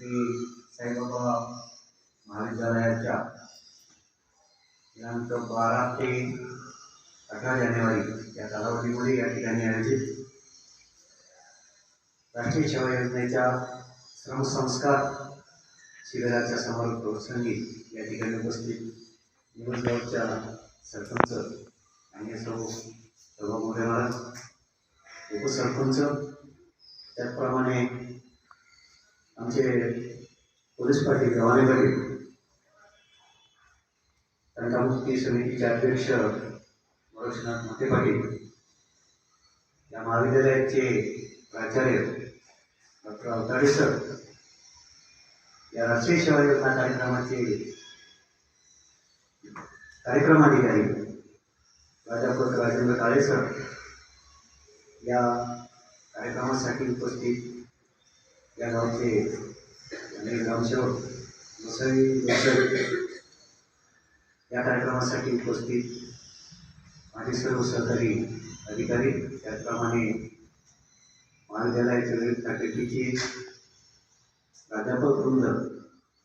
श्री साईबाबा महाविद्यालयाच्या दिनांक बारा ते अठरा जानेवारी या कालावधीमध्ये या ठिकाणी आयोजित राष्ट्रीय सेवा योजनेच्या श्रमसंस्कार शिबिराच्या समारोप प्रसंगी या ठिकाणी उपस्थित निवडगावच्या सरपंच आणि सर्व सर्व मोठे महाराज उपसरपंच त्याचप्रमाणे आमचे पोलीस पाटील गव्हाणे पाटील तंटामुक्ती समितीचे अध्यक्ष मनोजनाथ मोठे पाटील या महाविद्यालयाचे प्राचार्य डॉक्टर अवताडे सर या राष्ट्रीय सेवा योजना कार्यक्रमाचे कार्यक्रम अधिकारी प्राध्यापक राजेंद्र काळे सर या कार्यक्रमासाठी उपस्थित या गावचे अनेक ग्रामसेवक मुसळी मुसळी या कार्यक्रमासाठी उपस्थित माझे सर्व सहकारी अधिकारी त्याचप्रमाणे महाविद्यालयाचे विविध फॅकल्टीचे प्राध्यापक वृंद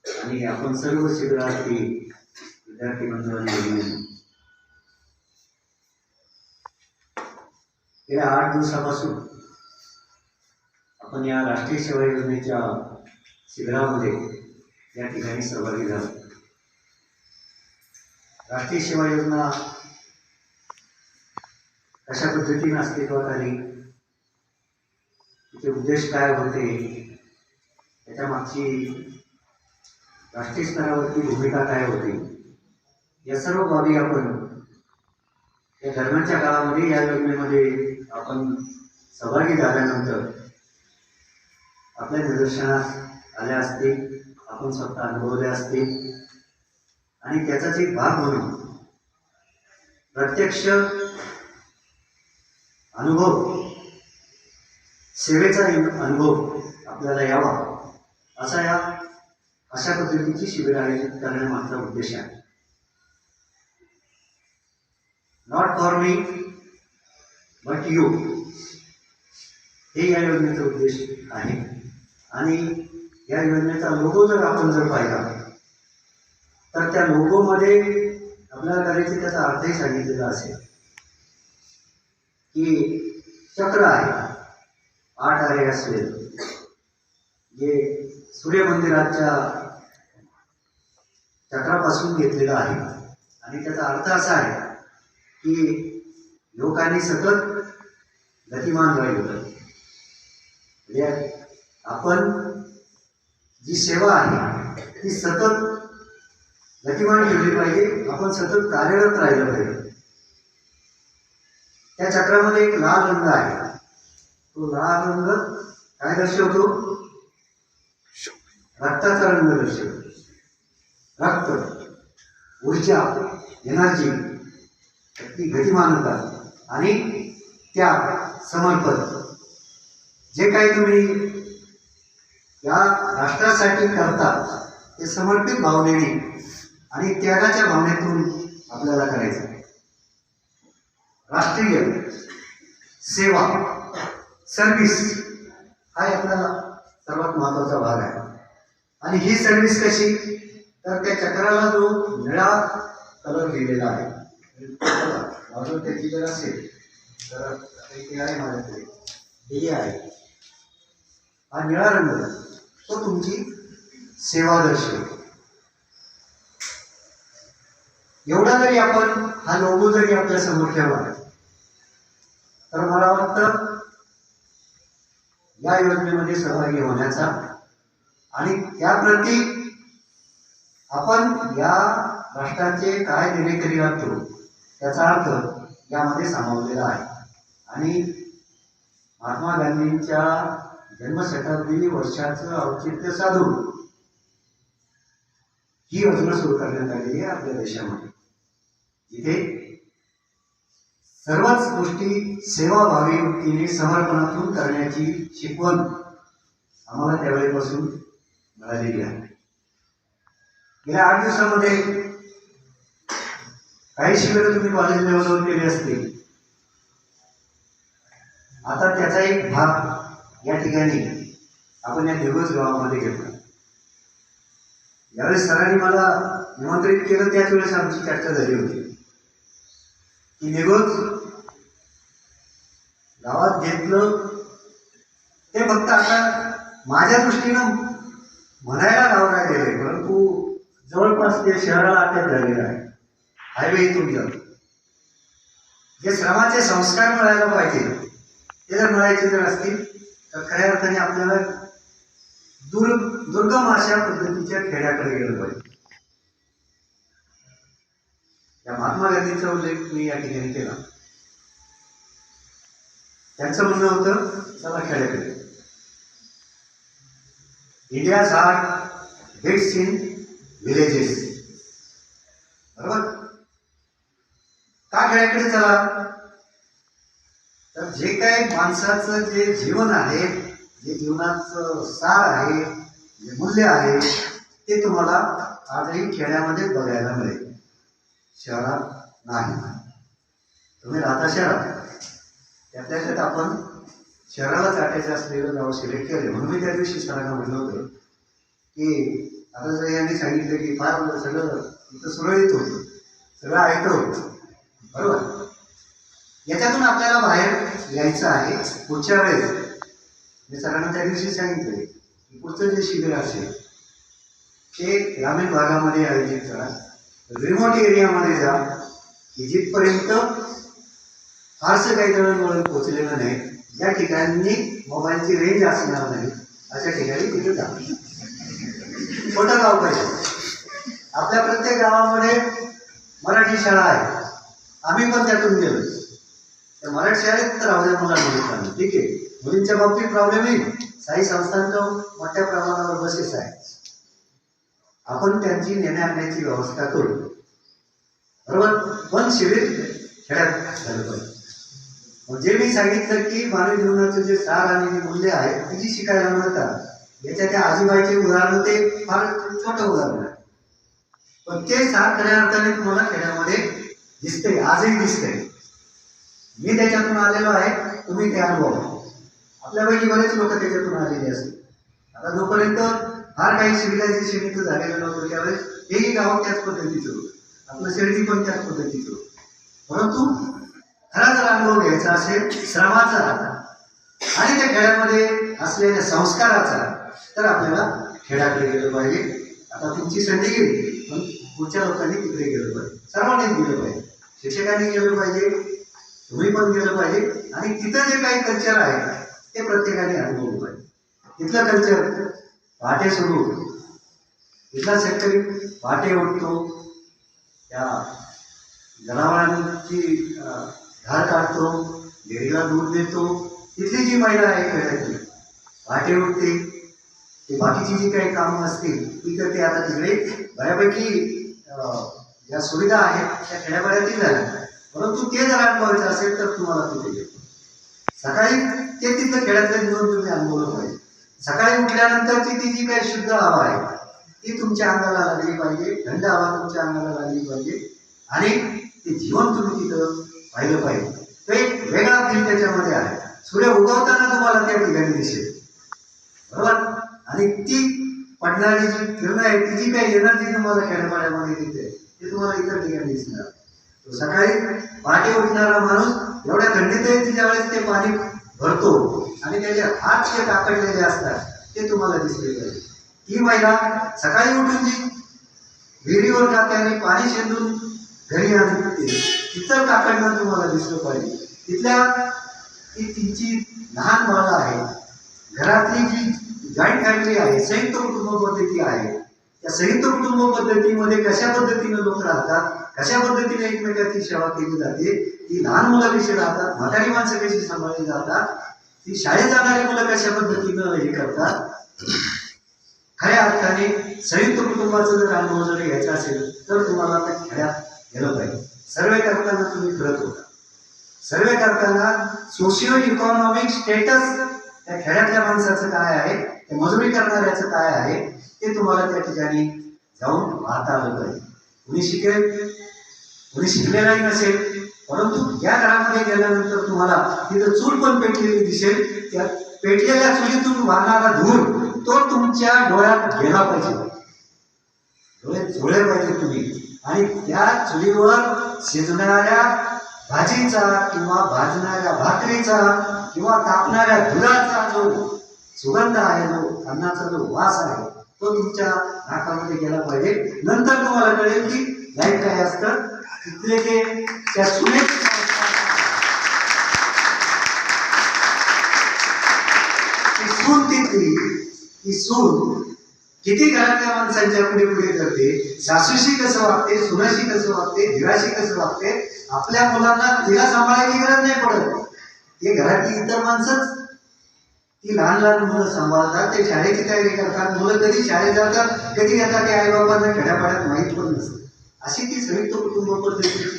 आणि आपण सर्व शिबिरार्थी विद्यार्थी मंडळांनी भगिनी गेल्या आठ दिवसापासून आपण या राष्ट्रीय सेवा योजनेच्या शिबिरामध्ये या ठिकाणी सहभागी झालो. राष्ट्रीय सेवा योजना कशा पद्धतीने अस्तित्वात आली? तिचे उद्देश काय होते? त्याच्या मागची राष्ट्रीय स्तरावरती भूमिका काय होती? या सर्व बाबी आपण या दरम्यानच्या काळामध्ये या योजनेमध्ये आपण सहभागी झाल्यानंतर आपल्या निदर्शनास आल्या असतील आपण स्वतः अनुभवले असतील आणि त्याचाच एक भाग म्हणून प्रत्यक्ष अनुभव सेवेचा अनुभव आपल्याला यावा असा या अशा पद्धतीची शिबिर आयोजित करण्यामागचा उद्देश आहे. Not for me but you हे या योजनेचा उद्देश आहे. आणि या योजनेचा लोगो जर आपण जर पाहिला तर त्या लोगोमध्ये आपल्याला करायची त्याचा अर्थही सांगितलेला असेल की चक्र आहे आठ आहे असेल जे सूर्यमंदिराच्या चक्रापासून घेतलेलं आहे. आणि त्याचा अर्थ असा आहे की लोकांनी सतत गतिमान राहिलं म्हणजे आपण जी सेवा आहे ती सतत गतिमान ठेवली पाहिजे. आपण सतत कार्यरत राहिलं पाहिजे. त्या चक्रामध्ये एक लाल रंग आहे. तो लाल रंग काय दर्शवतो? रक्ताचा रंग दर्शवतो. रक्त ऊर्जा एनर्जी ती गतिमानता आणि त्या समर्पण. जे काही तुम्ही या राष्ट्रासाठी करता ते समर्पित भावनेने आणि त्यागाच्या भावनेतून आपल्याला करायचं. आहे. राष्ट्रीय सेवा सर्व्हिस हा आपल्याला सर्वात महत्त्वाचा भाग आहे. आणि ही सर्व्हिस कशी? तर त्या चक्राला जो निळा कलर दिलेला आहे. म्हणजे बाजू त्याची जर असेल तर ते आहे माझ्याकडे. हे आहे. हा निळा रंग. तो तुमची सेवा दर्शवतो एवढा जरी आपण हा लोगो जरी आपल्यासमोर ठेवला तर मला वाटतं या योजनेमध्ये सहभागी होण्याचा आणि त्याप्रती आपण या राष्ट्राचे काय देणेकरी लागतो त्याचा अर्थ यामध्ये सामावलेला आहे. आणि महात्मा गांधींच्या जन्मशताब्दी वर्षाचं औचित्य साधून ही योजना सुरू करण्यात आलेली आहे आपल्या देशामध्ये. इथे सर्वच गोष्टी सेवाभावी वृत्तीने समर्पणातून करण्याची शिकवण आम्हाला त्यावेळेपासून मिळालेली आहे. गेल्या आठ दिवसामध्ये काही शिबिरं तुम्ही कॉलेज लेवलवर केली असतील. आता त्याचा एक भाग या ठिकाणी आपण या दिवस गावामध्ये घेतला यावेळेस सरांनी मला निमंत्रित केलं त्याच वेळेस आमची चर्चा झाली होती. की निघोज गावात घेतलं ते फक्त आता माझ्या दृष्टीनं म्हणायला गाव राहिलेलं आहे परंतु जवळपास ते शहराला अटक झालेलं आहे. हायवे इथून गेलं जे श्रमाचे संस्कार मिळायला पाहिजे ते जर मिळायचे जर असतील तर खऱ्या अर्थाने आपल्याला दूर दुर्गम अशा पद्धतीच्या खेड्याकडे गेलं पाहिजे. या महात्मा गांधीचा उल्लेख मी या ठिकाणी केला. त्यांचं म्हणणं होतं चला खेड्याकडे. India's are bits in villages बरोबर? का खेड्याकडे चला? जे काही माणसाचं जे जीवन आहे जे जीवनाचं सार आहे जे मूल्य आहे ते तुम्हाला आजही खेड्यामध्ये बघायला मिळेल. शहरात नाही. तुम्ही राहता शहरात. त्यातल्या त्यात आपण शहराला अटायचं असलेलं गाव सिलेक्ट केले म्हणून मी त्या दिवशी सरांना म्हटलं होतं की आता जर यांनी सांगितलं की फार सगळं इथं सुरळीत होतं. सगळं ऐकलं होतं. बरोबर? याच्यातून आपल्याला बाहेर यायचं आहे पुढच्या वेळेस. मी सरांना त्या दिवशी सांगितले की पुढचं जे शिबिर असेल ते ग्रामीण भागामध्ये आयोजित करा. रिमोट एरियामध्ये जा. की जिथपर्यंत फारसं काही दळणवळण पोचलेलं नाही. ज्या ठिकाणी मोबाईलची रेंज असणार नाही. अशा ठिकाणी तिथे जा. छोटं गाव पाहिजे. आपल्या प्रत्येक गावामध्ये मराठी शाळा आहे. आम्ही पण त्यातून गेलो. तर मराठी शाळेत तर राहू द्या मुलांना ठीक आहे? मुलींच्या बाबतीत प्रॉब्लेम येईल साई संस्थांचं मोठ्या प्रमाणावर बसेस आहे आपण त्यांची नेण्या आणण्याची व्यवस्था करू. बरोबर? पण शिबिर खेड्यात झालं पाहिजे. जे मी सांगितलं की मानवी जीवनाचे जे सार आणि जे मूल्य आहे ती जी शिकायला मिळतात? याच्या त्या आजीबाईचे उदाहरण ते फार छोटं उदाहरण आहे. पण ते सार खऱ्या अर्थाने तुम्हाला खेड्यामध्ये दिसते आजही दिसते मी त्याच्यातून आलेलो आहे तुम्ही ते अनुभव आपल्यापैकी बरेच लोक त्याच्यातून आलेले असतील. आता जोपर्यंत फार काही सिव्हिलायझेशन इथं झालेलं नव्हतं त्यावेळेस हेही गाव त्याच पद्धतीचं होतं. आपलं शिर्डी पण त्याच पद्धतीचं होतं. परंतु खरा जर अनुभव घ्यायचा असेल श्रमाचा आणि त्या खेळामध्ये असलेल्या संस्काराचा तर आपल्याला खेळाकडे गेलं पाहिजे. आता तुमची संधी गेली पण पुढच्या लोकांनी तिकडे गेलं पाहिजे. सर्वांनीच गेलं पाहिजे. शिक्षकांनी गेलं पाहिजे. तुम्ही पण गेलं पाहिजे आणि तिथं जे काही कल्चर आहे ते प्रत्येकाने अनुभवलं पाहिजे. तिथलं कल्चर पहाटे सुरू तिथला शेतकरी पहाटे उठतो. त्या जनावरांची धार काढतो डेअरीला दूध देतो. तिथली जी महिला आहे खेड्यातली पहाटे उठते. ते बाकीची जी काही कामं असतील ती तर ते आता तिकडे बऱ्यापैकी ज्या सुविधा आहेत त्या खेड्यापाड्यातील झाल्या. परंतु ते जर अनुभवायचं असेल तर तुम्हाला तिथे येतो सकाळी ते तिथं खेड्यातलं जीवन तुम्ही अनुभवलं पाहिजे सकाळी उठल्यानंतरची ती जी काही शुद्ध हवा आहे ती तुमच्या अंगाला लागली पाहिजे थंड हवा तुमच्या अंगाला लागली पाहिजे आणि ते जीवन तुम्ही तिथं पाहिलं पाहिजे. तो एक वेगळा फील त्याच्यामध्ये आहे. सूर्य उगवताना तुम्हाला त्या ठिकाणी दिसेल. बरोबर? आणि ती पडणारी जी किरण आहे ती जी काही एनर्जी तुम्हाला खेड्यापाड्यामध्ये दिसते ते तुम्हाला इतर ठिकाणी दिसणार. सकाळी पहाटे उठणारा माणूस एवढ्या थंडीतही ज्या वेळेस ते पाणी भरतो आणि त्याचे हात जे टाकडलेले असतात ते तुम्हाला दिसले पाहिजे. ती महिला सकाळी उठून जी विहिरीवर जाते आणि पाणी शेंदून घरी आणते तिथं काकडनं तुम्हाला दिसलं पाहिजे. तिथल्या ती तिची लहान बाळं आहे. घरातली जी जॉईंट फॅमिली आहे संयुक्त कुटुंब पद्धती आहे. त्या संयुक्त कुटुंब पद्धतीमध्ये कशा पद्धतीने लोक राहतात? कशा पद्धतीने एकमेकाची सेवा केली जाते? ती लहान मुलं कशी राहतात म्हातारी माणसं कशी सांभाळली जातात. ती शाळेत जाणारी मुलं कशा पद्धतीनं हे करतात? खऱ्या अर्थाने संयुक्त कुटुंबाचं जर अनुभव जर घ्यायचा असेल तर तुम्हाला त्या खेड्यात गेलं पाहिजे. सर्वे करताना तुम्ही फिरत होता. सर्वे करताना सोशिओ इकॉनॉमिक स्टेटस त्या खेड्यातल्या माणसाचं काय आहे ते मजुरी करणाऱ्याचं काय आहे ते तुम्हाला त्या ठिकाणी जाऊन पाहता आलं पाहिजे. कुणी शिकेल? कुणी शिकलेलाही नसेल परंतु या घरामध्ये गेल्यानंतर तुम्हाला तिथं चूल पण पेटलेली दिसेल. त्या पेटलेल्या चुलीतून वाहणारा धूर तो तुमच्या डोळ्यात गेला पाहिजे. डोळे झोळे पाहिजे तुम्ही. आणि त्या चुलीवर शिजणाऱ्या भाजीचा किंवा भाजणाऱ्या भाकरीचा किंवा तापणाऱ्या दुधाचा जो सुगंध आहे जो अन्नाचा जो वास आहे तो तुमच्या नाकामध्ये गेला पाहिजे. नंतर तुम्हाला कळेल की लाइट काय असतं? तिथले जे त्या सुनेत सून तिथली ती सून किती घरातल्या माणसांच्या पुढे पुढे करते? सासूशी कसं वागते? सुनाशी कसं वागते? धीराशी कसं वागते? आपल्या मुलांना तिला सांभाळायची गरज नाही पडत. ते घरातली इतर माणसंच ती लहान लहान मुलं सांभाळतात ते शाळेची तयारी करतात मुलं कधी शाळेत जातात कधी येतात ते आईबाबांना खेड्यापाड्यात माहीत पण नसतं. अशी ती संयुक्त कुटुंब पद्धतीची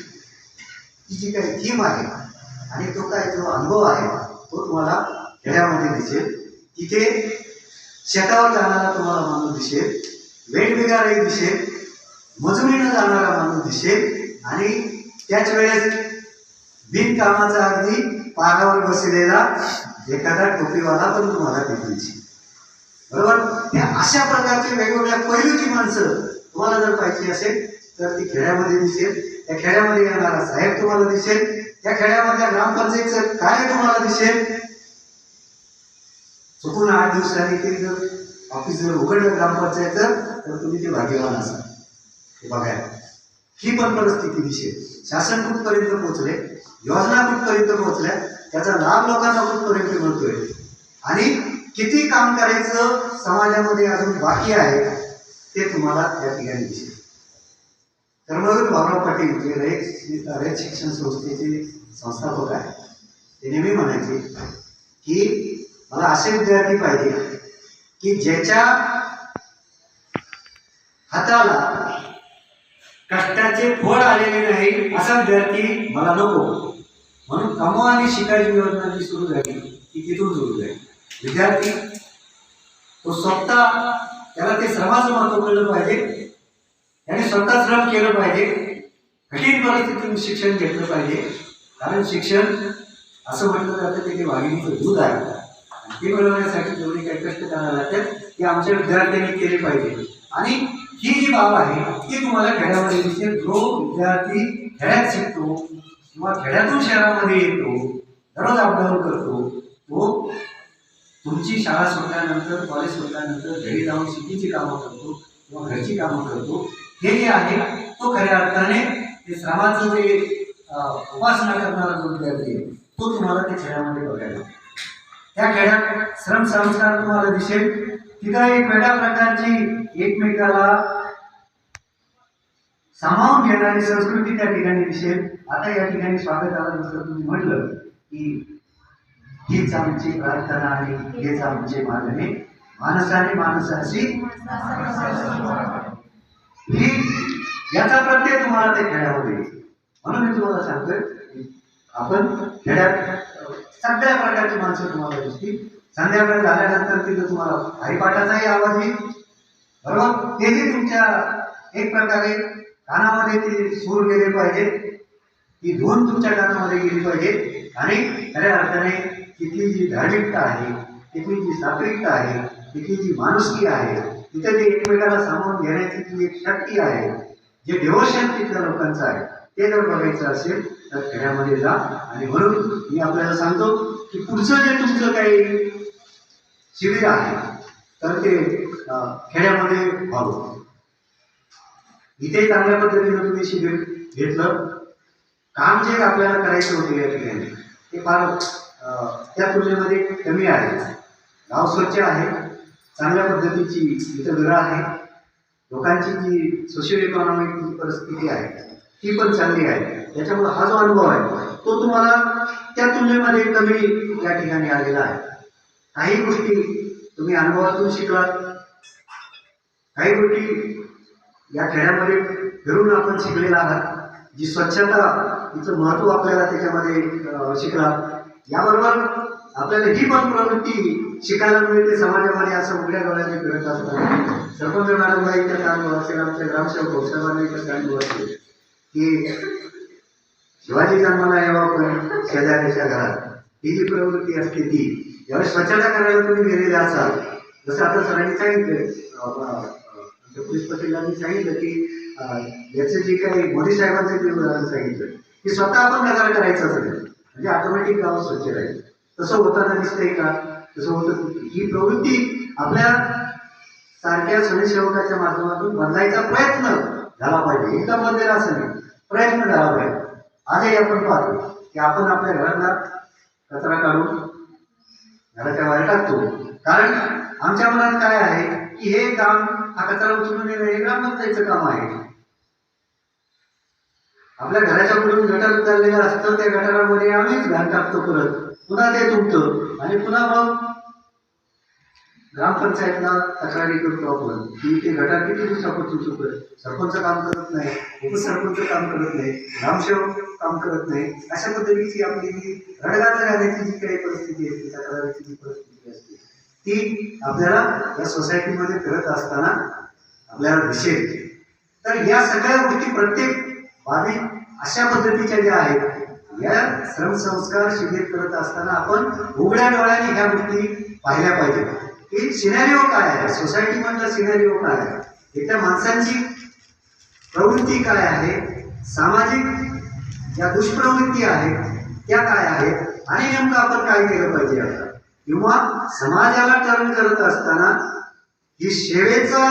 ती जी काही थीम आहे आणि तो काय जो अनुभव आहे तो तुम्हाला खेड्यामध्ये दिसेल. तिथे शेतावर जाणारा तुम्हाला माणूस दिसेल वेठबिगारही दिसेल मजुरीनं जाणारा माणूस दिसेल आणि त्याच वेळेस बिनकामाचा अगदी पारावर बसलेला एखादा टोपीवाला पण तुम्हाला तिथे बरोबर? त्या अशा प्रकारचे वेगवेगळ्या पैलूची माणसं तुम्हाला जर पाहिजे असेल तर ती खेड्यामध्ये दिसेल. त्या खेड्यामध्ये येणारा साहेब तुम्हाला दिसेल. त्या खेड्यामधल्या ग्रामपंचायतचं कार्य तुम्हाला दिसेल. चुकून आठ दिवसांनी ते जर ऑफिस जर उघडलं ग्रामपंचायत तर तुम्ही ते भाग्यवान असाल. हे बघायला ही पण परिस्थिती दिसेल. शासन कुठपर्यंत पोहोचले योजना कुठपर्यंत पोहोचल्या? त्याचा लाभ लोकांना कुठपर्यंत मिळतोय. आणि किती काम करायचं समाजामध्ये अजून बाकी आहे ते तुम्हाला त्या ठिकाणी दिसेल. धर्मवीर भाऊराव पाटील जे रयत रयत शिक्षण संस्थेचे संस्थापक आहे ते नेहमी म्हणायचे की मला असे विद्यार्थी पाहिजे की ज्याच्या हाताला कष्टाचे फळ आलेले नाही असा विद्यार्थी मला नको. म्हणून कमा आणि शिकायची योजना जी सुरू झाली ती तिथून सुरू झाली. विद्यार्थी तो स्वतः त्याला ते श्रमाचं महत्त्व कळलं पाहिजे. त्याने स्वतः श्रम केलं पाहिजे. कठीण परिस्थितीतून शिक्षण घेतलं पाहिजे. कारण शिक्षण असं म्हटलं जातं की ते वाघिणीचं दूध आहे. ते मिळवण्यासाठी जेवढे काही कष्ट करायला लागतात ते आमच्या विद्यार्थ्यांनी केले पाहिजे. आणि ही जी बाब आहे ती तुम्हाला खेड्यामध्ये दिसते. जो विद्यार्थी खेड्यात शिकतो किंवा खेड्यातून शहरामध्ये येतो दररोज अपडाऊन करतो तो तुमची शाळा सोडल्यानंतर कॉलेज सोडल्यानंतर घरी जाऊन शेतीची कामं करतो किंवा घरची कामं करतो हे जे आहे तो खऱ्या अर्थाने ते श्रमाचं जे उपासना करणारा जो विद्यार्थी आहे तो तुम्हाला त्या खेड्यामध्ये बघायला त्या खेड्यात श्रम संस्कार तुम्हाला दिसेल. तिथं एक वेगळ्या प्रकारची एकमेकाला सामावून घेणारी संस्कृती त्या ठिकाणी दिसेल. आता या ठिकाणी स्वागताला जसं तुम्ही म्हटलं की हीच आमची प्रार्थना आणि हेच आमचे मागणे माणसाने माणसाशी ही याचा प्रत्यय तुम्हाला ते खेड्यामध्ये म्हणून मी तुम्हाला सांगतोय आपण खेड्यात सगळ्या प्रकारची माणसं तुम्हाला दिसतील. संध्याकाळ झाल्यानंतर तिथं तुम्हाला हरिपाठाचाही आवाज येईल. बरोबर? तेही तुमच्या एक प्रकारे कानामध्ये ते सूर गेले पाहिजे ती धून तुमच्या कानामध्ये गेली पाहिजे. आणि खऱ्या अर्थाने तिथली जी धार्मिकता आहे तिथली जी सात्विकता आहे तिथली जी माणुसकी आहे तिथे जे एकमेकाला सामावून घेण्याची जी एक शक्ती आहे. जे डिव्होशन तिथल्या लोकांचं आहे ते जर बघायचं असेल तर खेड्यामध्ये जा. आणि म्हणून मी आपल्याला सांगतो की पुढचं जे तुमचं काही शिबिर आहे तर ते खेड्यामध्ये व्हावं. इथे चांगल्या पद्धतीनं तुम्ही शिबिर घेतलं. काम जे आपल्याला करायचे होते या ठिकाणी ते फार त्या तुलनेमध्ये कमी आहे. गाव स्वच्छ आहे चांगल्या पद्धतीची इथं घरं आहे. लोकांची जी सोशल इकॉनॉमिक परिस्थिती आहे ती पण चांगली आहे. त्याच्यामुळे हा जो अनुभव आहे तो तुम्हाला त्या तुलनेमध्ये कमी या ठिकाणी आलेला आहे. काही गोष्टी तुम्ही अनुभवातून शिकलात. काही गोष्टी या खेड्यामध्ये फिरून आपण शिकलेला आहात. जी स्वच्छता हिचं महत्त्व आपल्याला त्याच्यामध्ये शिकला. याबरोबर आपल्याला ही पण प्रवृत्ती शिकायला मिळते समाजामध्ये असं उघड्या डोळ्याने फिरत असताना सरपंच मॅडमला इथं असेल आमच्या ग्रामसेवक भाऊसाहेबांना इथं असेल की शिवाजी जन्माला यावा पण शेजाऱ्याच्या घरात. ही जी प्रवृत्ती असते ती. यावेळी स्वच्छता करायला तुम्ही गेलेले असाल. जसं आता सरांनी सांगितलं अं, अं, त्या पोलीस सांगितलं की याचं जे काही मोदी साहेबांचं जे उदाहरण सांगितलं की स्वतः आपण कचरा करायचा असेल म्हणजे ऑटोमॅटिक गाव स्वच्छ राहील. तसं होताना दिसतंय का? तसं होतं. ही प्रवृत्ती आपल्या सारख्या स्वयंसेवकाच्या माध्यमातून बदलायचा प्रयत्न झाला पाहिजे. एकदम बदलेला असं नाही. प्रयत्न झाला पाहिजे. आजही आपण पाहतो की आपण आपल्या घरात कचरा काढून घराच्या बाहेर टाकतो. कारण आमच्या मनात काय आहे की हे काम हा कचरा उचलून येणं हे ग्रामपंचायतचं काम आहे. आपल्या घराच्या पुढून गटार उचललेलं असतं त्या गटारामध्ये आम्हीच घाण टाकतो परत. पुन्हा ते तुटतं. आणि पुन्हा मग ग्रामपंचायतला तक्रारी करतो आपण. की ते गटार किती दिवसापासून चुकत सरपंच काम करत नाही उपसरपंच काम करत नाही ग्रामसेवक काम करत नाही. अशा पद्धतीची आपली जी रडगाणं घालण्याची जी काही परिस्थिती असते तक्रारीची जी परिस्थिती ती आपल्याला या सोसायटीमध्ये करत असताना आपल्याला दिसेल. तर या सगळ्या गोष्टी प्रत्येक बाबी अशा पद्धतीच्या ज्या आहेत या श्रमसंस्कार शिबिर करत असताना आपण उघड्या डोळ्याने ह्या गोष्टी पाहिल्या पाहिजेत. की सिनेरिओ काय आहे? सोसायटी मधला सिनेरिओ काय आहे? इथल्या माणसांची प्रवृत्ती काय आहे? सामाजिक ज्या दुष्प्रवृत्ती आहेत त्या काय आहेत? आणि नेमकं आपण काय केलं पाहिजे आता? किंवा समाजाला टर्न करत असताना ही सेवेचा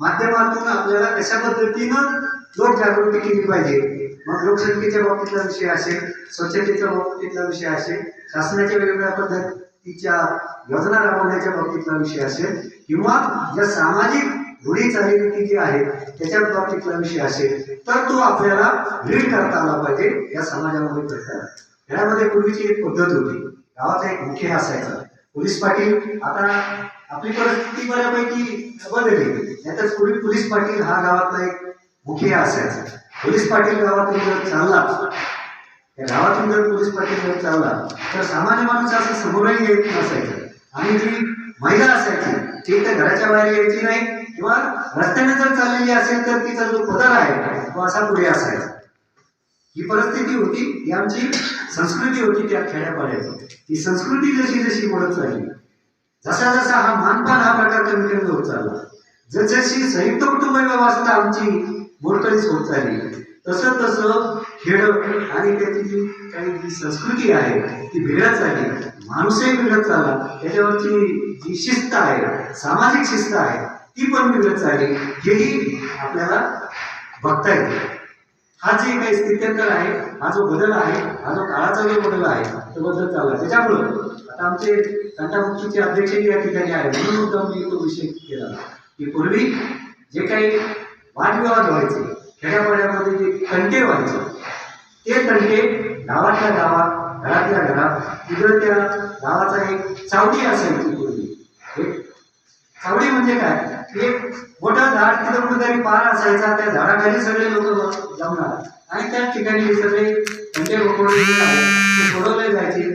माध्यमातून आपल्याला कशा पद्धतीनं लोक जागृती केली पाहिजे? मग लोकसंख्येच्या बाबतीतला विषय असेल स्वच्छतेच्या बाबतीतला विषय असेल शासनाच्या वेगवेगळ्या पद्धतीच्या योजना राबवण्याच्या बाबतीतला विषय असेल किंवा ज्या सामाजिक रूढी चालीरीती जी आहेत त्याच्या बाबतीतला विषय असेल तर तो आपल्याला रीड करता आला पाहिजे या समाजामध्ये करता यामध्ये पूर्वीची एक पद्धत होती. गावाचा एक मुख्य असायचा पोलीस पाटील आता आपली परिस्थिती बऱ्यापैकी बदलली नाहीतर पूर्वी पोलीस पाटील हा गावातला एक मुख्य असायचा पोलीस पाटील गावातून जर चालला या गावातून जर पोलीस पाटील जर चालला तर सामान्य माणूस असं समोरही येत नसायचं. आणि जी महिला असायची ती तर घराच्या बाहेर यायची नाही. किंवा रस्त्याने जर चाललेली असेल तर तिचा जो पदर आहे तो असा पुढे असायचा. ही परिस्थिती होती ही आमची संस्कृती होती त्या खेड्यापाड्याची. ती संस्कृती जशी जशी वाढत चालली जसा जसा हा मानपान हा प्रकार कमी कमी होत चालला जसजशी संयुक्त कुटुंब व्यवस्था आमची मोडकळीच होत चालली तसं तसं खेळ आणि त्याची जी काही जी संस्कृती आहे ती बिघडत चालली. माणूसही बिघडत चालला. त्याच्यावरची जी शिस्त आहे सामाजिक शिस्त आहे ती पण बिघडत चालली. हेही आपल्याला बघता येते. हा जे काही स्थित्यंतर आहे हा जो बदल आहे हा जो काळाचा जो बदल आहे तो बदल चालला. त्याच्यामुळं आता आमचे तंटामुक्तीचे अध्यक्षही या ठिकाणी आहे म्हणून मुद्दा मी तो विषय केला. की पूर्वी जे काही वादविवाद व्हायचे खेड्यापाड्यामध्ये जे तंटे व्हायचे ते तंटे गावातल्या गावात घरातल्या घरात तिथं त्या गावाचा एक चावटी असायची. चावडी म्हणजे काय? एक मोठं झाड तिथं कुठेतरी पार असायचा त्या झाडाखाली सगळे लोक जमणार आणि त्या ठिकाणी सगळे तंटे सोडवले जायचे.